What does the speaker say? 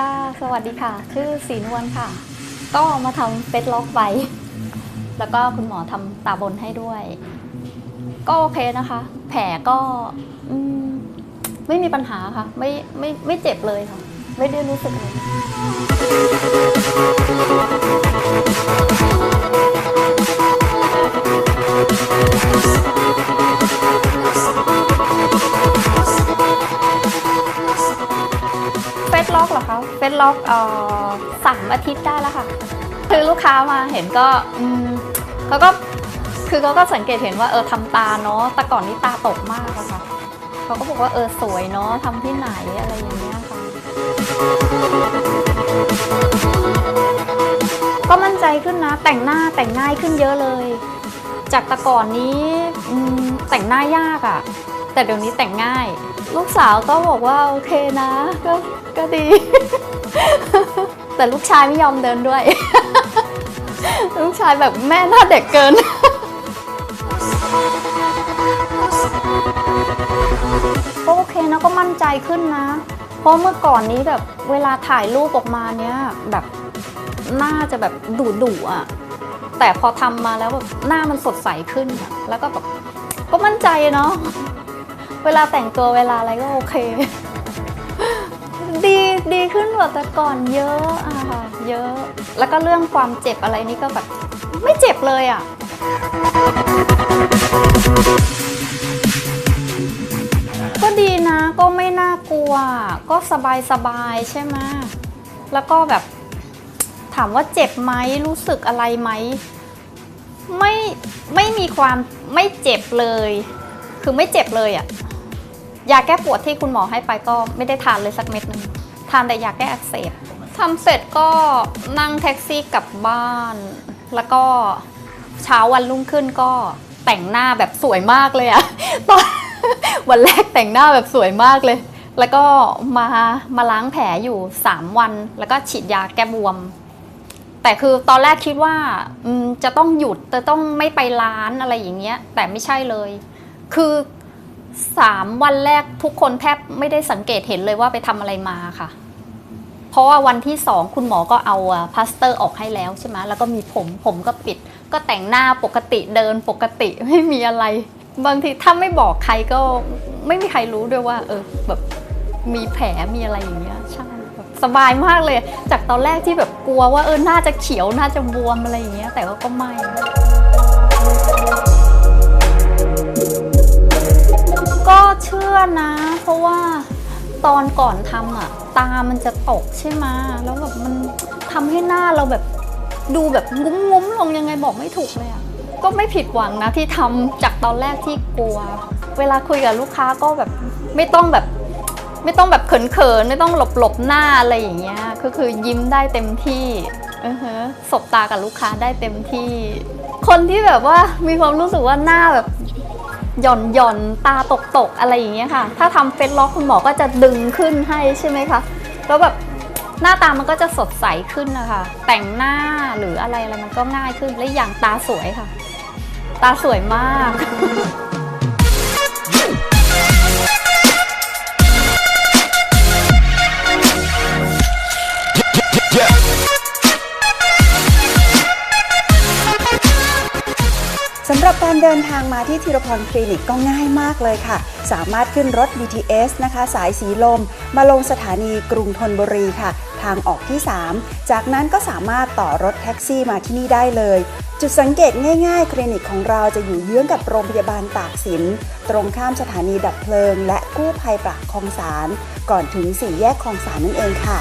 ค่ะ สวัสดีค่ะ ชื่อสีนวลค่ะ ก็มาทำเฟสล็อกไปแล้วก็คุณหมอทำตาบนให้ด้วย ก็โอเคนะคะ แผลก็ไม่มีปัญหาค่ะ ไม่ไม่ไม่เจ็บเลยค่ะ ไม่ได้รู้สึกเลย เฟซล็อกสามอาทิตย์ได้แล้วค่ะ คือลูกค้ามาเห็นก็เขาก็คือเขาก็สังเกตเห็นว่าเออทำตาเนาะแต่ก่อนนี้ตาตกมากอะค่ะเขาก็บอกว่าเออสวยเนาะทำที่ไหนอะไรอย่างเงี้ยค่ะ ก็มั่นใจขึ้นนะแต่งหน้าแต่งง่ายขึ้นเยอะเลย จากแต่ก่อนนี้แต่งหน้ายากอะแต่เดี๋ยวนี้แต่งง่าย ลูกสาวก็บอกว่าโอเคนะ ก็ก็ดี แต่ลูกชายไม่ยอมเดินด้วย ลูกชายแบบแม่หน้าเด็กเกินก็โอเคนะก็มั่นใจขึ้นนะ เพราะเมื่อก่อนนี้แบบเวลาถ่ายรูปออกมาเนี้ยแบบหน้าจะแบบดุดุๆอะ แต่พอทำมาแล้วแบบหน้ามันสดใสขึ้น แล้วก็แบบก็มั่นใจเนาะเวลาแต่งตัวเวลาอะไรก็โอเค ดีดีขึ้นกว่าแต่ก่อนเยอะอะค่ะเยอะ แล้วก็เรื่องความเจ็บอะไรนี่ก็แบบไม่เจ็บเลยอะก็ดีนะก็ไม่น่ากลัว ก็สบายสบายใช่ไหมแล้วก็แบบ ถามว่าเจ็บไหมรู้สึกอะไรไหมไม่ไม่มีความไม่เจ็บเลย คือไม่เจ็บเลยอะยาแก้ปวดที่คุณหมอให้ไปก็ไม่ได้ทานเลยสักเม็ดหนึงทานแต่ยาแก้อักเสบทำเสร็จก็นั่งแท็กซี่กลับบ้าน แล้วก็เช้าวันรุ่งขึ้นก็แต่งหน้าแบบสวยมากเลยอะตอนวันแรกแต่งหน้าแบบสวยมากเลย แล้วก็มามาล้างแผลอยู่ 3 วัน แล้วก็ฉีดยาแก้บวม แต่คือตอนแรกคิดว่าจะต้องหยุดจะต้องไม่ไปร้านอะไรอย่างเงี้ย แต่ไม่ใช่เลย คือสามวันแรกทุกคนแทบไม่ได้สังเกตเห็นเลยว่าไปทำอะไรมาค่ะ เพราะว่าวันที่สองคุณหมอก็เอาพลาสเตอร์ออกให้แล้วใช่ไหมแล้วก็มีผมผมก็ปิด ก็แต่งหน้าปกติเดินปกติไม่มีอะไร บางทีถ้าไม่บอกใครก็ไม่มีใครรู้ด้วยว่า เออแบบ มีแผลมีอะไรอย่างเงี้ยใช่สบายมากเลย จากตอนแรกที่แบบกลัวว่าเออน่าจะเขียวน่าจะบวมอะไรอย่างเงี้ยแต่ว่าก็ไม่ก็เชื่อนะ เพราะว่าตอนก่อนทำอะ ตามันจะตกใช่ไหมแล้วแบบมันทำให้หน้าเราแบบดูแบบงุ้มงุ้มๆลงยังไงบอกไม่ถูกเลยอะก็ไม่ผิดหวังนะที่ทำจากตอนแรกที่กลัว เวลาคุยกับลูกค้าก็แบบไม่ต้องแบบ ไม่ต้องแบบเขินๆ ไม่ต้องหลบหลบๆ หน้าอะไรอย่างเงี้ยก็คือยิ้มได้เต็มที่อือฮะสบตากับลูกค้าได้เต็มที่ คนที่แบบว่ามีความรู้สึกว่าหน้าแบบหย่อนหย่อนตาตกตกอะไรอย่างเงี้ยค่ะ ถ้าทำเฟซล็อกคุณหมอก็จะดึงขึ้นให้ใช่ไหมคะ แล้วแบบหน้าตามันก็จะสดใสขึ้นนะคะ แต่งหน้าหรืออะไรอะไรมันก็ง่ายขึ้น และอย่างตาสวยค่ะ ตาสวยมาก สำหรับการเดินทางมาที่ธีรพรคลินิกก็ง่ายมากเลยค่ะ สามารถขึ้นรถ BTS นะคะ สายสีลม มาลงสถานีกรุงธนบุรีค่ะ ทางออกที่ 3 จากนั้นก็สามารถต่อรถแท็กซี่มาที่นี่ได้เลย จุดสังเกตง่ายๆ คลินิกของเราจะอยู่เยื้องกับโรงพยาบาลตากสิน ตรงข้ามสถานีดับเพลิง และกู้ภัยปากคลองสาร ก่อนถึงสี่แยกคลองสารนั่นเองค่ะ